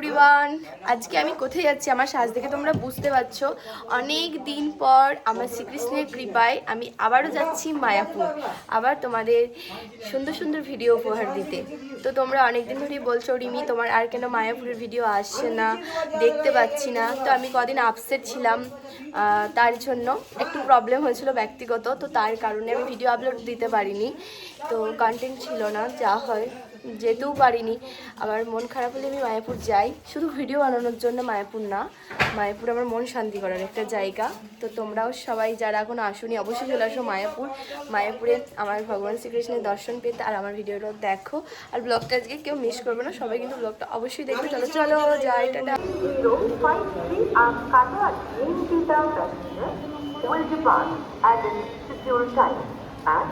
Everyone আজকে আমি কোথায় যাচ্ছি? আমার সাজ দেখে তোমরা বুঝতে পারছ। অনেক দিন পর আমার শ্রীকৃষ্ণের কৃপায় আমি আবারও যাচ্ছি মায়াপুর। আবার তোমাদের সুন্দর সুন্দর ভিডিও উপহার দিতে। তো তোমরা অনেক দিন ধরেই বলছো, রিমি, তোমার আর কেন মায়াপুরের ভিডিও আসছে না? দেখতে পাচ্ছি না। তো আমি কদিন আপসেট ছিলাম তার জন্য। একটু প্রবলেম হয়েছিল ব্যক্তিগত, তো তার কারণে আমি ভিডিও আপলোড দিতে পারিনি। তো কন্টেন্ট ছিল না, যা হয়। যেতেও পারিনি। আবার মন খারাপ হলে আমি মায়াপুর যাই। শুধু ভিডিও বানানোর জন্য মায়াপুর না, মায়াপুর আমার মন শান্তি করার একটা জায়গা। তো তোমরাও সবাই যারা এখনও আসুনি, অবশ্যই চলে আসো মায়াপুর। মায়াপুরে আমার ভগবান শ্রীকৃষ্ণের দর্শন পেতে আর আমার ভিডিওটা দেখো। আর ব্লগটা আজকে কেউ মিস করবে না, সবাই কিন্তু ব্লগটা অবশ্যই দেখবে। চলো চলো, যাই will depart at time at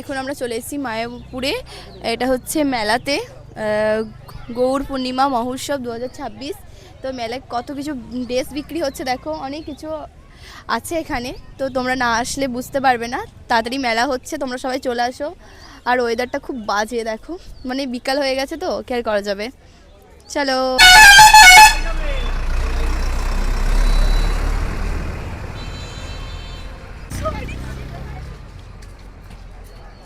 এখন আমরা চলে এসেছি মায়াপুরে। এটা হচ্ছে মেলাতে। গৌর পূর্ণিমা মহোৎসব দু হাজার ছাব্বিশ। তো মেলায় কত কিছু ড্রেস বিক্রি হচ্ছে দেখো, অনেক কিছু আছে এখানে। তো তোমরা না আসলে বুঝতে পারবে না। তাড়াতাড়ি মেলা হচ্ছে, তোমরা সবাই চলে আসো। আর ওয়েদারটা খুব বাজে দেখো। মানে বিকাল হয়ে গেছে তো কেয়ার করা যাবে? চলো।